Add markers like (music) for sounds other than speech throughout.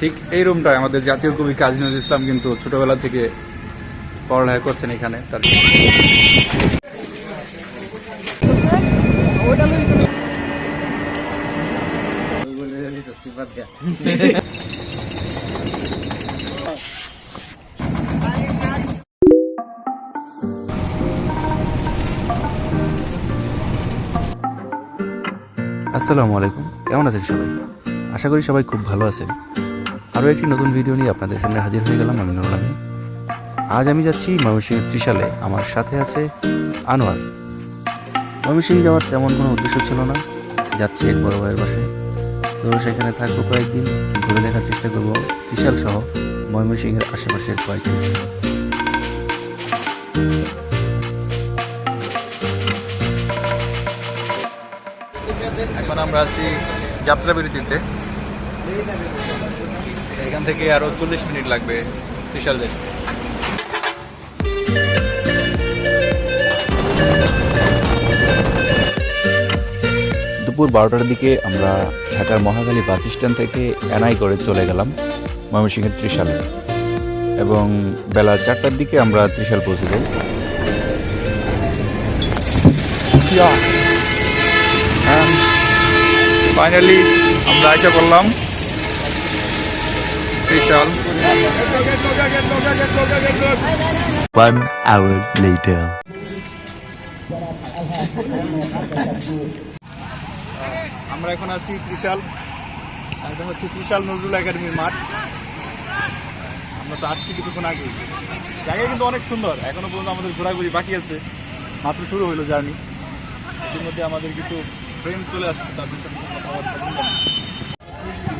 ঠিক এই রুমটায় আমাদের জাতীয় কবি কাজী নজরুল ইসলাম কিন্তু ছোটবেলা থেকে পড়ালেখা করছেন এখানে। তার আসসালামু আলাইকুম। কেমন আছেন সবাই? আশা করি সবাই খুব ভালো আছেন। আরও একটি নতুন ভিডিও নিয়ে আপনাদের সামনে হাজির হয়ে গেলাম আমি নুরুল আমিন। আজ আমি যাচ্ছি ময়মনসিংহের ত্রিশালে। আমার সাথে আছে আনোয়ার। ময়মনসিংহ যাওয়ার তেমন কোনো উদ্দেশ্য ছিল না। যাচ্ছি এক বড় ভাইয়ের বাসে তো সেখানে থাকব কয়েকদিন, ঘুরে দেখার চেষ্টা করব ত্রিশাল সহ ময়মনসিংহের আশেপাশের কয়েকটি স্থান। এখন আমরা আছি যাত্রা বিরতিতে এখান থেকে আরও চল্লিশ মিনিট লাগবে ত্রিশাল যেতে দুপুর বারোটার দিকে আমরা ঢাকার মহাখালী বাস স্ট্যান্ড থেকে এনআই করে চলে গেলাম ময়মনসিংহের ত্রিশালে। এবং বেলা চারটার দিকে আমরা ত্রিশাল পৌঁছে যাই। ফাইনালি আমরা আইসা করলাম ত্রিশাল One hour later. আমরা এখন আছি ত্রিশাল। এটা হচ্ছে ত্রিশাল নজরুল একাডেমির মাঠ। আমরা তো আসছি কিছুক্ষণ আগে। জায়গা কিন্তু অনেক সুন্দর। এখনও পর্যন্ত আমাদের ঘোরাঘুরি বাকি আছে। মাত্র শুরু হলো জার্নি। এর মধ্যে আমাদের কিছু ফ্রেন্ড চলে আসছে তাদের সাথে।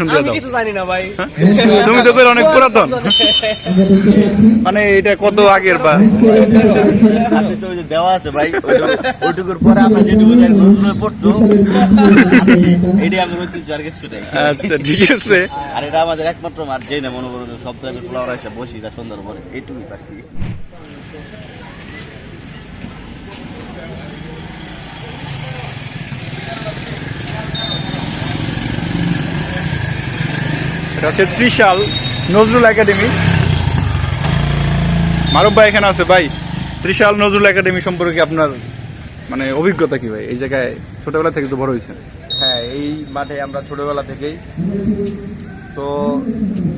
সুন্দর মেম্বার কিছু জানি না ভাই। (laughs) তুমি তো অনেক পুরাতন। মানে এটা কত আগের বা? দেওয়া আছে ভাই ওইটুকুর পরে আমরা যেটুকু জানি নজরুল পড়তো আমাদের ঐতিহ্য আর কিছু নেই। আচ্ছা ঠিক আছে। আর এটা আমাদের একমাত্র মাঠ যেই না মনে সব ফ্লাওয়ার এসে বসি তা সুন্দর করে। এইটুকুই তার এটা হচ্ছে ত্রিশাল নজরুল একাডেমি। মারুফ ভাই এখানে আছে ভাই। ত্রিশাল নজরুল একাডেমি সম্পর্কে আপনার মানে অভিজ্ঞতা কি ভাই? এই জায়গায় ছোটবেলা থেকে তো বড় হয়েছে হ্যাঁ এই মাঠে আমরা ছোটবেলা থেকেই। তো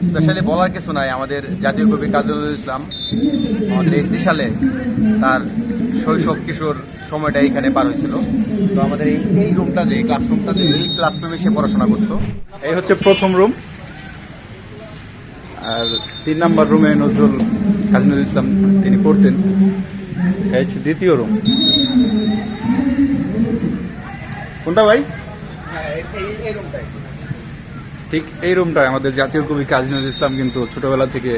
স্পেশালি বলার কিছু নাই। আমাদের জাতীয় কবি কাজী ইসলাম আমাদের এই সালে তার শৈশব কিশোর সময়টা এখানে পার হয়েছিল। তো আমাদের এই এই রুমটা যে ক্লাসরুমটা যে এই ক্লাসরুমে সে পড়াশোনা করতো। এই হচ্ছে প্রথম রুম আর তিন নাম্বার রুমে নজরুল কাজী নজরুল ইসলাম তিনি পড়তেন। এই হচ্ছে দ্বিতীয় রুম কোনটা ভাই? ঠিক এই রুমটায় আমাদের জাতীয় কবি কাজী নজরুল ইসলাম কিন্তু ছোটবেলা থেকে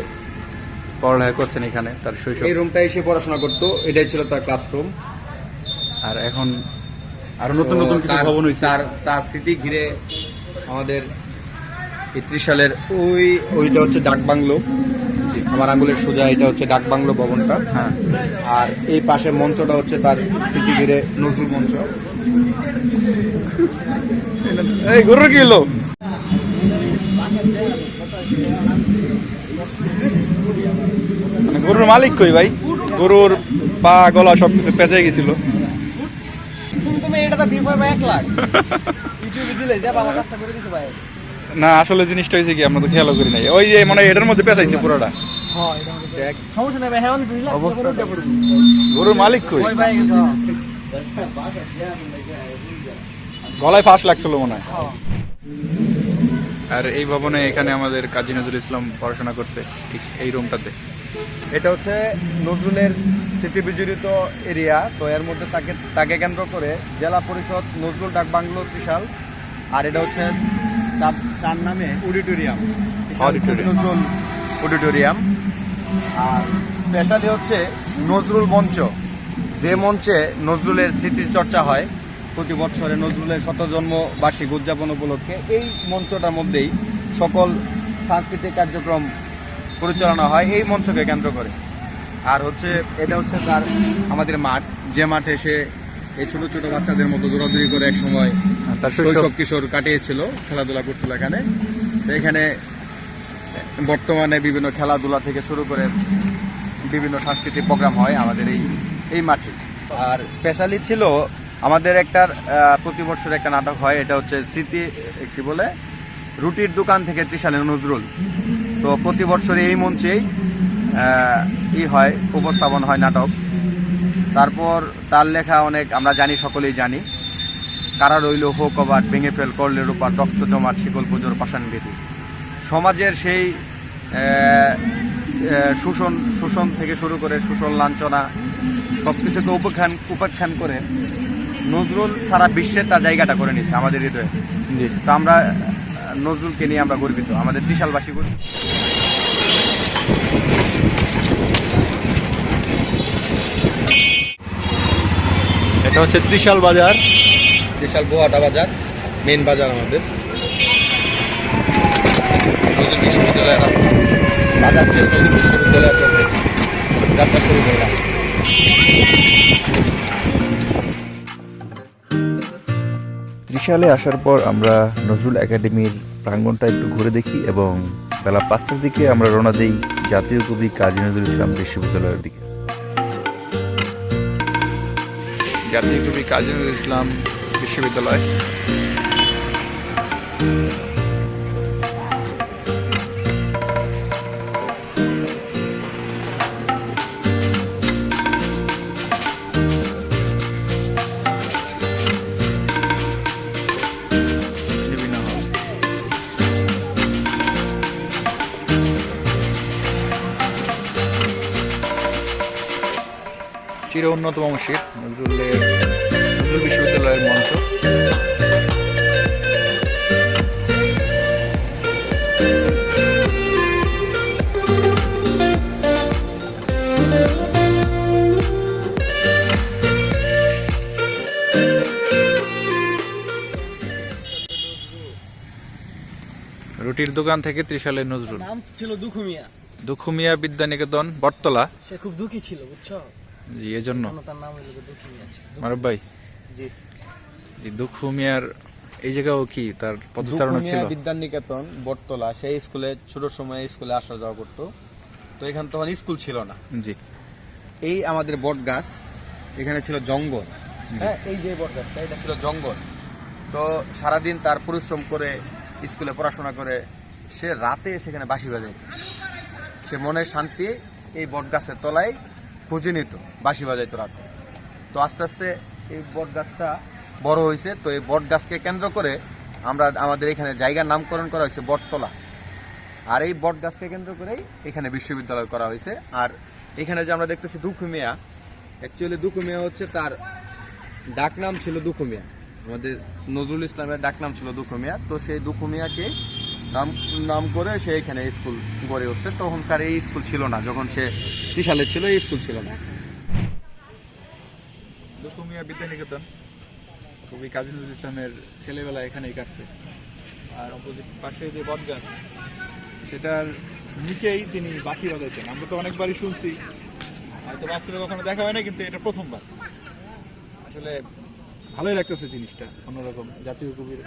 পড়ালেখা করছেন এখানে তার শৈশব। এই রুমটা এসে পড়াশোনা করতো। এটাই ছিল তার ক্লাসরুম আর এখন আরও নতুন নতুন কিছু ভবন হয়েছে। তার তার স্মৃতি ঘিরে আমাদের এই সালের ওই ওইটা হচ্ছে ডাক বাংলো। আমার আঙ্গুলের সোজা এটা হচ্ছে ডাক বাংলো ভবনটা। হ্যাঁ। আর এই পাশে মঞ্চটা হচ্ছে তার স্মৃতি ঘিরে নজরুল মঞ্চ। এই গরুর কি হলো? মানে গরুর মালিক কই ভাই? গরুর পা গলা সবকিছু পেঁচে গেছিল। তুমি এটা তো বিফোর এক লাখ। (laughs) ইউটিউবে দিলে যে বাবা কাজটা করে দিতে ভাই। না আসলে জিনিসটা হয়েছে কি আমরা তো খেয়ালও করি নাই। ওই যে মানে এটার মধ্যে পেঁচাইছে পুরোটা। হ্যাঁ সমস্যা নেই হ্যাঁ গরুর মালিক কই? ওই ভাই গেছে। গলায় ফাঁস লাগছিল মনে হয়। আর এই ভবনে এখানে আমাদের কাজী নজরুল ইসলাম পড়াশোনা করছে ঠিক এই রুমটাতে। এটা হচ্ছে নজরুলের স্মৃতি বিজড়িত এরিয়া তো এর মধ্যে তাকে তাকে কেন্দ্র করে জেলা পরিষদ নজরুল ডাক বাংলো ত্রিশাল আর এটা হচ্ছে তার তার নামে অডিটোরিয়াম। নজরুল অডিটোরিয়াম। আর স্পেশালি হচ্ছে নজরুল মঞ্চ। যে মঞ্চে নজরুলের স্মৃতির চর্চা হয় প্রতি বছরে নজরুলের শতজন্ম বার্ষিক উদযাপন উপলক্ষে এই মঞ্চটার মধ্যেই সকল সাংস্কৃতিক কার্যক্রম পরিচালনা হয় এই মঞ্চকে কেন্দ্র করে। আর হচ্ছে এটা হচ্ছে তার আমাদের মাঠ। যে মাঠে সে এই ছোট ছোট বাচ্চাদের মতো দৌড়াদৌড়ি করে এক সময় শৈশব কিশোর কাটিয়েছিল, খেলাধুলা করছিল এখানে। তো এখানে বর্তমানে বিভিন্ন খেলাধুলা থেকে শুরু করে বিভিন্ন সাংস্কৃতিক প্রোগ্রাম হয় আমাদের এই এই মাঠে। আর স্পেশালি ছিল আমাদের একটা প্রতি বছর একটা নাটক হয়, এটা হচ্ছে স্মৃতি কি বলে? রুটির দোকান থেকে ত্রিশালে নজরুল। তো প্রতি বছর এই মঞ্চেই ই হয়, উপস্থাপন হয় নাটক। তারপর তার লেখা অনেক আমরা জানি, সকলেই জানি। কারা রইল হো কবাট ভেঙে ফেল করলের উপর রক্ত জমাট শিকল পুজোর পাষাণ বেদি সমাজের সেই শোষণ শোষণ থেকে শুরু করে শোষণ লাঞ্ছনা সব কিছুকে উপেক্ষান উপেক্ষান করে নজরুল সারা বিশ্বে তার জায়গাটা করে নিছে আমাদের হৃদয়ে। তো আমরা নজরুলকে নিয়ে আমরা গর্বিত আমাদের ত্রিশালবাসী গর্বিত। এটা হচ্ছে ত্রিশাল বাজার। বিশাল বোহাটা বাজার মেন বাজার আমাদের। নজরুল বিশ্ববিদ্যালয়ের বাজার থেকে নজরুল বিশ্ববিদ্যালয়ের যাত্রা শুরু করলাম। ত্রিশালে আসার পর আমরা নজরুল একাডেমির প্রাঙ্গণটা একটু ঘুরে দেখি এবং বেলা পাঁচটার দিকে আমরা রওনা দিই জাতীয় কবি কাজী নজরুল ইসলাম বিশ্ববিদ্যালয়ের দিকে। জাতীয় কবি কাজী নজরুল ইসলাম বিশ্ববিদ্যালয়। চির উন্নতম মসজিদ নজরুলের রুটির দোকান থেকে ত্রিশালের নজরুল। নাম ছিল দুখু মিয়া দুখুমিয়া বিদ্যানিকেতন বটতলা। সে খুব দুঃখী ছিল বুঝছ? জি এজন্য। তার নাম হলো দুঃখী মিয়া ছিল। মারব ভাই? জি। জি দুখুমিয়ার এই জায়গাও কি? তার পদচারণা ছিল? বিদ্যানিকেতন বটতলা সেই স্কুলে ছোট সময়ে স্কুলে আসা যাওয়া করতো। তো এখানে তখন স্কুল ছিল না। জি। এই আমাদের বট গাছ এখানে ছিল জঙ্গল। হ্যাঁ এই যে বট গাছটা এটা ছিল জঙ্গল। তো সারাদিন তার পরিশ্রম করে স্কুলে পড়াশোনা করে সে রাতে সেখানে বাঁশি বাজাইত। সে মনের শান্তি এই বট গাছের তলায় খুঁজে নিত, বাঁশি বাজাইতো রাতে। তো আস্তে আস্তে এই বট গাছটা বড় হয়েছে তো এই বট গাছকে কেন্দ্র করে আমরা আমাদের এখানে জায়গার নামকরণ করা হয়েছে বটতলা। আর এই বট গাছকে কেন্দ্র করেই এখানে বিশ্ববিদ্যালয় করা হয়েছে। আর এখানে যে আমরা দেখতেছি দুখু মিয়া অ্যাকচুয়ালি দুখু মিয়া হচ্ছে তার ডাক নাম ছিল দুখু মিয়া আমাদের নজরুল ইসলামের ডাকনাম ছিল দুখু মিয়া। তো সেই দুখু মিয়াকে নাম নাম করে সে এখানে স্কুল গড়ে উঠছে। তখনকার এই স্কুল ছিল না, যখন সে ত্রিশালে ছিল, এই স্কুল ছিল না। দুখুমিয়া বিদ্যানিকেতন। কবি কাজী নজরুল ইসলামের ছেলেবেলা এখানেই কাটছে। আর অপোজিট পাশে যে বট গাছ সেটার নিচেই তিনি বাঁশি বাজাইছেন। আমরা তো অনেকবারই শুনছি। হয়তো বাস্তবে কখনো দেখা হয় না কিন্তু এটা প্রথমবার। আসলে ভালোই লাগতেছে জিনিসটা, অন্যরকম জাতীয় কবির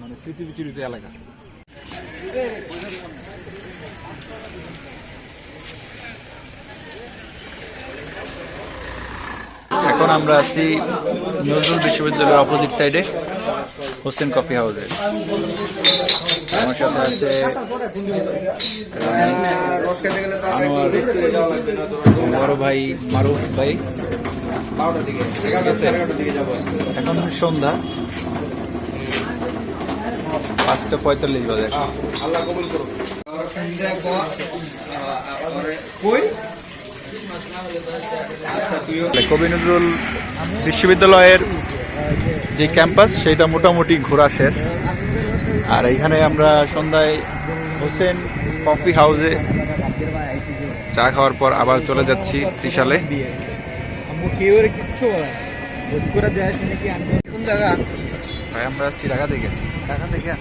মানে স্মৃতি বিচরিত এলাকা। এখন আমরা আছি নজরুল বিশ্ববিদ্যালয়ের অপোজিট সাইডে হোসেন কফি হাউসে আমার সাথে আছে বড় ভাই মারুফ ভাই। এখন সন্ধ্যা। পাঁচটা পঁয়তাল্লিশ বাজে। কবি নজরুল বিশ্ববিদ্যালয়ের যে ক্যাম্পাস সেটা মোটামুটি ঘোরা শেষ। আর এখানে আমরা সন্ধ্যায় হোসেন কফি হাউসে চা খাওয়ার পর আবার চলে যাচ্ছি ত্রিশালে। কোন জায়গা? ভাই আমরা আসছি ঢাকা থেকে। ঢাকা থেকে?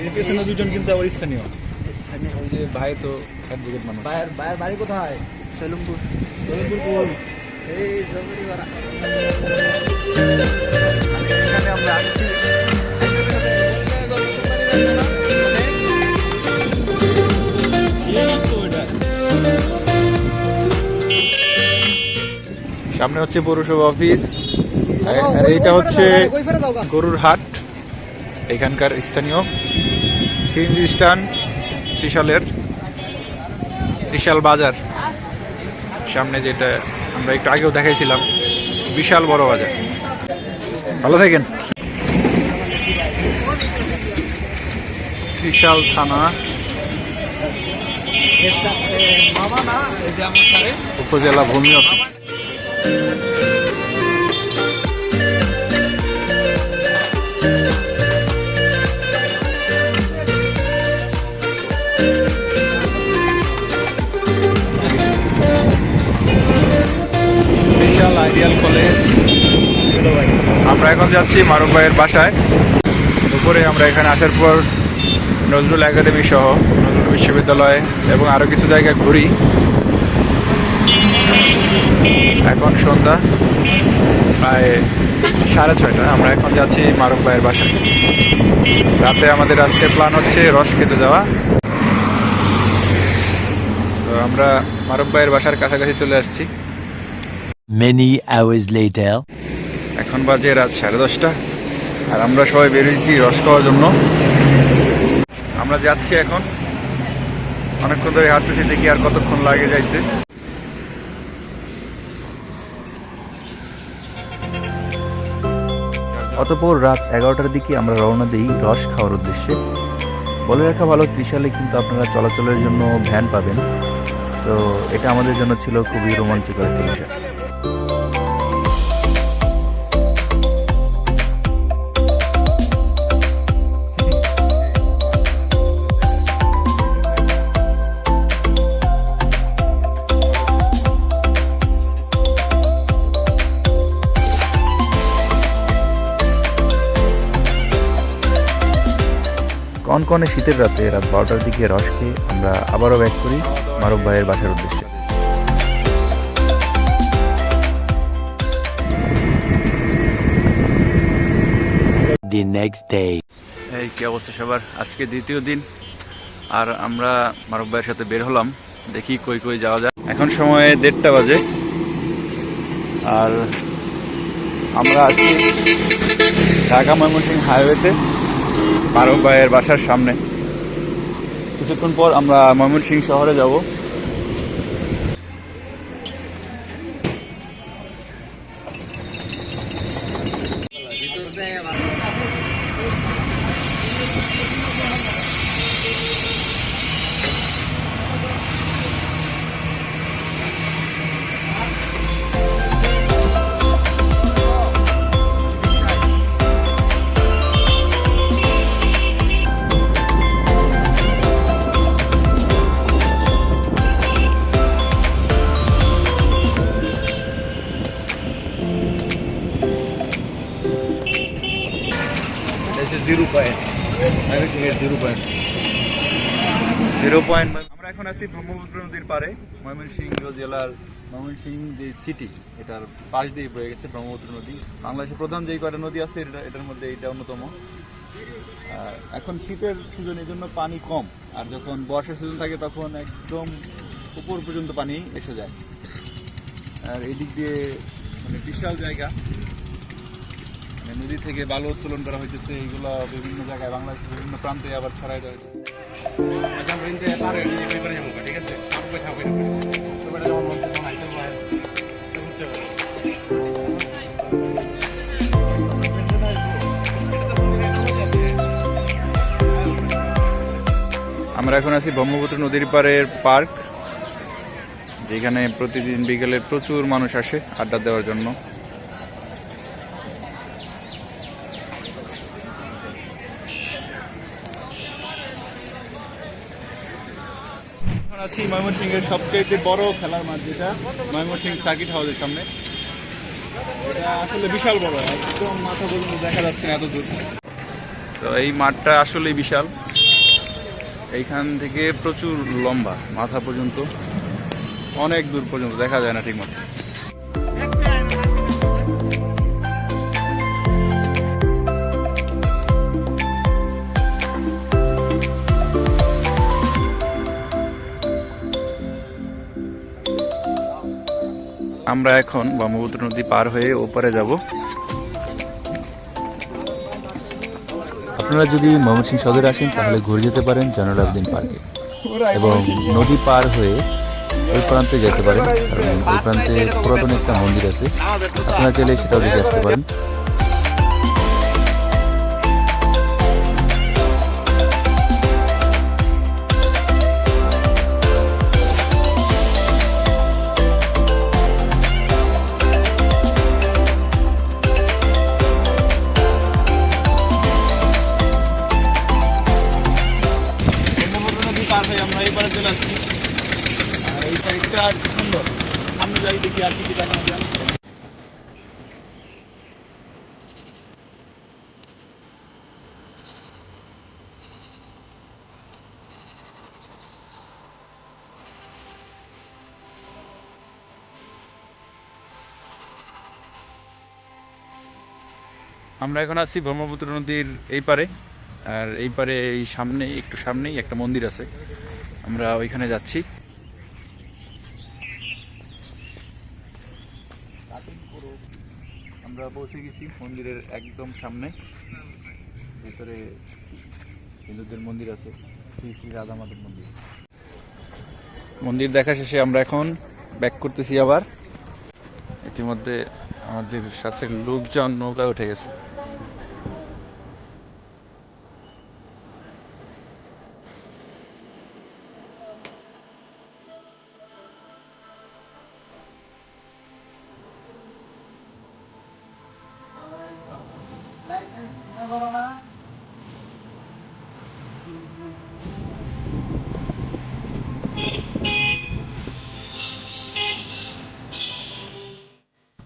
এই পেছনে দুজন কিন্তু আবার স্থানীয়। ওই যে ভাই তো অ্যাডভোকেট মানুষ। ভাই ভাই বাড়ি কোথায়? সেলুমপুর। সেলুমপুর এই জমিরি সামনে হচ্ছে পৌরসভা অফিস। আর- এইটা হচ্ছে গরুর হাট। এখানকার স্থানীয় সিএনজি স্ট্যান্ড ত্রিশালের ত্রিশাল বাজার। সামনে যেটা আমরা একটু আগেও দেখাইছিলাম বিশাল বড় বাজার। ভালো থাকেন। ত্রিশাল থানা। উপজেলা ভূমি অফিস। আইডিয়াল কলেজ আমরা এখন যাচ্ছি মারুফ ভাইয়ের বাসায়। দুপুরে আমরা এখানে আসার পর নজরুল একাডেমি সহ নজরুল বিশ্ববিদ্যালয় এবং আরও কিছু জায়গায় ঘুরি। এখন সন্ধ্যা প্রায় সাড়ে ছয়টা। আমরা এখন যাচ্ছি মারুফ ভাইয়ের বাসায়। রাতে আমাদের আজকে প্ল্যান হচ্ছে রস খেতে যাওয়া। তো আমরা মারুফ ভাইয়ের বাসার কাছাকাছি চলে আসছি। Many hours later. এখন বাজে রাত সাড়ে দশটা। আর আমরা সবাই বেরিয়েছি রস খাওয়ার জন্য। আমরা যাচ্ছি এখন। অনেকক্ষণ ধরে হাঁটতেছি দেখি আর কতক্ষণ লাগে যাইতে। অতপর রাত এগারোটার দিকে আমরা রওনা দিই রস খাওয়ার উদ্দেশ্যে। বলে রাখা ভালো, ত্রিশালে কিন্তু আপনারা চলাচলের জন্য ভ্যান পাবেন। তো এটা আমাদের জন্য ছিল খুবই রোমাঞ্চকর একটা বিষয়। কনকনে শীতের রাতে রাত বারোটার দিকে রস খেয়ে আমরা আবারও ব্যাক করি মারুফ ভাইয়ের বাসার উদ্দেশ্যে। The next day. এই কি অবস্থা সবার? আজকে দ্বিতীয় দিন। আর আমরা মারুফ ভাইয়ের সাথে বের হলাম। দেখি কই কই যাওয়া যায়। এখন সময় দেড়টা বাজে। আর আমরা আছি ঢাকা ময়মনসিংহ হাইওয়েতে। মারুফ ভাইয়ের বাসার সামনে। কিছুক্ষণ পর আমরা ময়মনসিংহ শহরে যাব। Zero point. Zero point. Zero point আমরা এখন আছি ব্রহ্মপুত্র নদীর পারে ময়মনসিংহ জেলার ময়মনসিংহ যে সিটি এটার পাশ দিয়ে বয়ে গেছে ব্রহ্মপুত্র নদী। বাংলাদেশের প্রধান যেই কয়টা নদী আছে এটা এটার মধ্যে এটা অন্যতম। আর এখন শীতের সিজন এই জন্য পানি কম। আর যখন বর্ষার সিজন থাকে তখন একদম উপর পর্যন্ত পানি এসে যায়। আর এদিক দিয়ে মানে বিশাল জায়গা। মানে নদী থেকে বালু উত্তোলন করা হইতেছে এইগুলো বিভিন্ন জায়গায় বাংলাদেশের বিভিন্ন প্রান্তে আবার ছড়াই দেওয়া হইতেছে। আমরা এখন আছি ব্রহ্মপুত্র নদীর পাড়ের পার্ক যেখানে প্রতিদিন বিকেলে প্রচুর মানুষ আসে আড্ডা দেওয়ার জন্য। এখন আছি ময়মনসিংহের সবচেয়ে বড় খেলার মাঠ যেটা, ময়মনসিংহ সার্কিট হাউসের সামনে। এটা আসলে বিশাল বড়, একদম মাথা পর্যন্ত দেখা যাচ্ছে না এত দূর তো এই মাঠটা আসলে বিশাল। এইখান থেকে প্রচুর লম্বা, মাথা পর্যন্ত, অনেক দূর পর্যন্ত, দেখা যায় না ঠিক আমরা এখন ব্রহ্মপুত্র নদী পার হয়ে ওপারে যাব। আপনারা যদি ময়মনসিং সদরে আসেন, তাহলে ঘুরে যেতে পারেন জানালাবদিন পার্কে। এবং নদী পার হয়ে ওই প্রান্তে যেতে পারেন, কারণ ওই প্রান্তে পুরাতন একটা মন্দির আছে। আপনারা চাইলে সেটাও দেখে আসতে পারেন। দেখি আর কি কি দেখানো আমরা এখন আছি ব্রহ্মপুত্র নদীর এই পারে। আর এই পারে এই সামনে একটু সামনেই একটা মন্দির আছে। আমরা ওইখানে যাচ্ছি। আমরা পৌঁছে গেছি মন্দিরের একদম সামনে। ভেতরে হিন্দুদের মন্দির আছে, শ্রী শ্রী রাধা মাধব মন্দির। মন্দির দেখা শেষে আমরা এখন ব্যাক করতেছি আবার। ইতিমধ্যে আমাদের সাথে লোকজন নৌকা উঠে গেছে।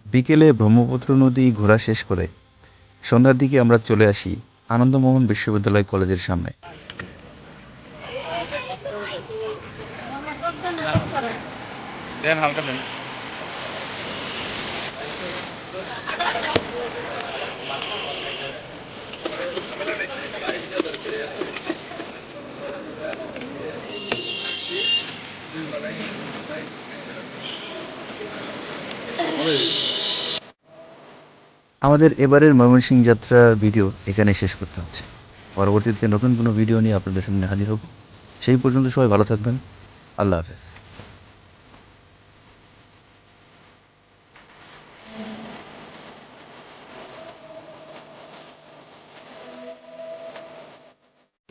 বিকেলে ব্রহ্মপুত্র নদী ঘোরা শেষ করে সন্ধ্যার দিকে আমরা চলে আসি আনন্দমোহন বিশ্ববিদ্যালয় কলেজের সামনে। দেন হালকা দেন। আমাদের এবারের ময়মনসিংহ যাত্রা ভিডিও এখানে শেষ করতে হচ্ছে। পরবর্তীতে নতুন কোনো ভিডিও নিয়ে আপনাদের সামনে হাজির হব। সেই পর্যন্ত সবাই ভালো থাকবেন। আল্লাহ হাফেজ।